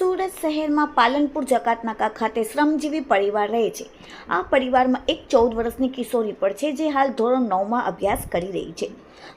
સુરત શહેરમાં પાલનપુર જકાતનાકા ખાતે શ્રમજીવી પરિવાર રહે છે. આ પરિવારમાં એક ચૌદ વર્ષની કિશોરી પણ છે જે હાલ ધોરણ નવમાં અભ્યાસ કરી રહી છે.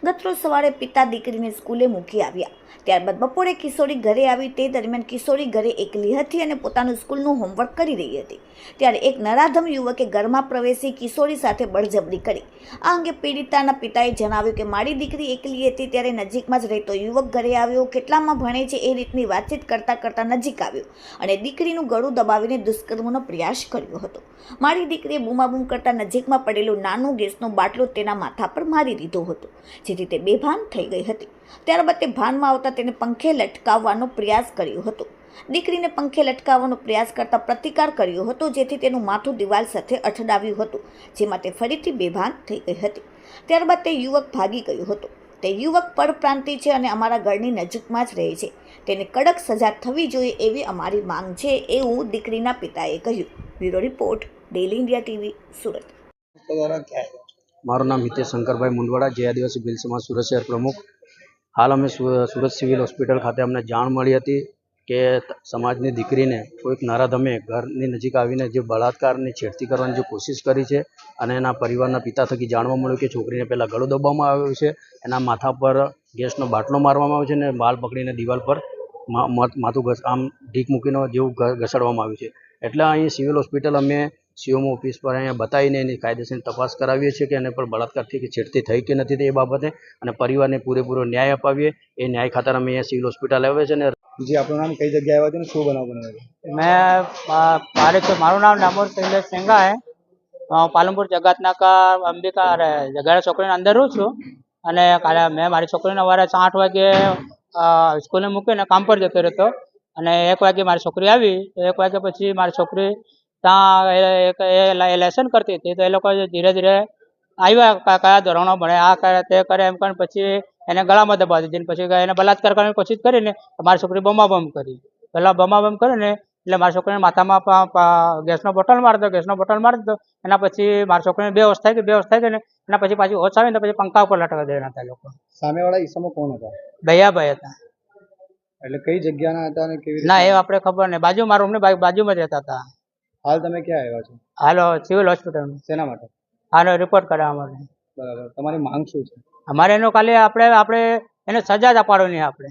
ગતરોજ સવારે પિતા દીકરીને સ્કૂલે મૂકી આવ્યા. ત્યારબાદ બપોરે કિશોરી ઘરે આવી તે દરમિયાન કિશોરી ઘરે એકલી હતી અને પોતાનું સ્કૂલનું હોમવર્ક કરી રહી હતી. ત્યારે એક નરાધમ યુવકે ઘરમાં પ્રવેશી કિશોરી સાથે બળજબરી કરી. આ અંગે પીડિતાના પિતાએ જણાવ્યું કે મારી દીકરી એકલી હતી, ત્યારે નજીકમાં જ રહેતો યુવક ઘરે આવ્યો. કેટલામાં ભણે છે એ રીતની વાતચીત કરતાં કરતાં નજીક આવ્યો અને દીકરીનું ગળું દબાવીને દુષ્કર્મનો પ્રયાસ કર્યો હતો. મારી દીકરીએ બૂમાબૂમ કરતાં નજીકમાં પડેલું નાનું ગેસનો બાટલો તેના માથા પર મારી દીધો હતો, જેથી તે બેભાન થઈ ગઈ હતી. ત્યારબાદ તે ભાનમાં આવતા તેને પંખે લટકાવવાનો પ્રયાસ કર્યો હતો. દીકરીને પંખે લટકાવવાનો પ્રયાસ કરતા પ્રતિકાર કર્યો હતો જેથી તેનું માથું દિવાલ સાથે અથડાવ્યું હતું જેમાં તે ફરીથી બેભાન થઈ ગઈ હતી. ત્યારબાદ તે યુવક ભાગી ગયો હતો. તે યુવક પરપ્રાંતિ છે અને અમારા ઘરની નજીકમાં જ રહે છે. તેને કડક સજા થવી જોઈએ એવી અમારી માંગ છે એવું દીકરીના પિતાએ કહ્યું. Bureau report daily India TV Surat. મારું નામ હિતેશ શંકરભાઈ મુંડવાડા જે આદિવાસી ભીલ સુરત શહેર પ્રમુખ. હાલ અમે સુરત સિવિલ હોસ્પિટલ ખાતે અમને જાણ મળી હતી. કે સમાજની દીકરીને કોઈક નરાધમે ઘરની નજીક આવીને જે બળાત્કારની છેડતી કરવાની જે કોશિશ કરી છે અને એના પરિવારના પિતા થકી જાણવા મળ્યું કે છોકરીને પહેલાં ગળો દબાવવામાં આવ્યો છે, એના માથા પર ગેસનો બાટલો મારવામાં આવ્યો છે અને બાલ પકડીને દિવાલ પર માથું ઘસ, આમ ઢીક મૂકીને જેવું ઘસડવામાં આવ્યું છે. એટલે અહીં સિવિલ હોસ્પિટલ અમે સીઓમ ઓફિસ પર અહીંયા બતાવીને એની કાયદેસરની તપાસ કરાવીએ છીએ કે એને પર બળાત્કારથી કે છેડતી થઈ કે નથી તે બાબતે અને પરિવારને પૂરેપૂરો ન્યાય અપાવીએ, એ ન્યાય ખાતર અમે અહીંયા સિવિલ હોસ્પિટલ આવે છે અને જી આપણું નામ કઈ જગ્યાએ આવ્યા છે શું બનાવ બન્યો મેં મારે તો, મારું નામ ડામોર શૈલેષ સેંગા હે. પાલનપુર જગતનાકા, અંબિકા, અરે, જગાડા છોકરીના અંદર રહું છું. અને કાલે મેં મારી છોકરીને વારે આઠ વાગે સ્કૂલે મૂકીને કામ પર જતો રહેતો. અને એક વાગે મારી છોકરી આવી, તો એક વાગે પછી મારી છોકરી ત્યાં એ લેસન કરતી હતી. તો એ લોકો ધીરે ધીરે આવ્યા કયા ધોરણો ભણે, આ કરે, તે કરે, એમ કરીને પછી એને ગળામાં દબાવી દીધી ને પછી એને બલાત્કાર કરવાની કોશિશ કરીને મારી છોકરી બમાબમ કરી. પહેલાં બમાબમ કરીને એટલે મારી છોકરીને માથામાં ગેસનો બોટલ મારી દો ગેસનો બોટલ મારી દીધો એના પછી મારી છોકરીને બેહોશ થઈ ગઈ બેહોશ થઈ ગઈ ને એના પછી પાછી હોશ આવીને પછી પંખા ઉપર લટકા દેવાના હતા લોકો. સામેવાળા ઈસમો કોણ હતા? દયાભાઈ હતા. એટલે કઈ જગ્યાના હતા અને કેવી ના એ આપણે ખબર નહીં. બાજુ મારું અમને બા- બાજુમાં જ રહેતા હતા. હાલ તમે ક્યાં આવ્યા છો? હાલો સિવિલ હોસ્પિટલમાં. શેના માટે? હાલ રિપોર્ટ કરાવવા માટે. બરાબર. તમારી માંગ શું છે? અમારે એનો ખાલી આપણે આપણે એને સજા જ અપાડવાની આપણે.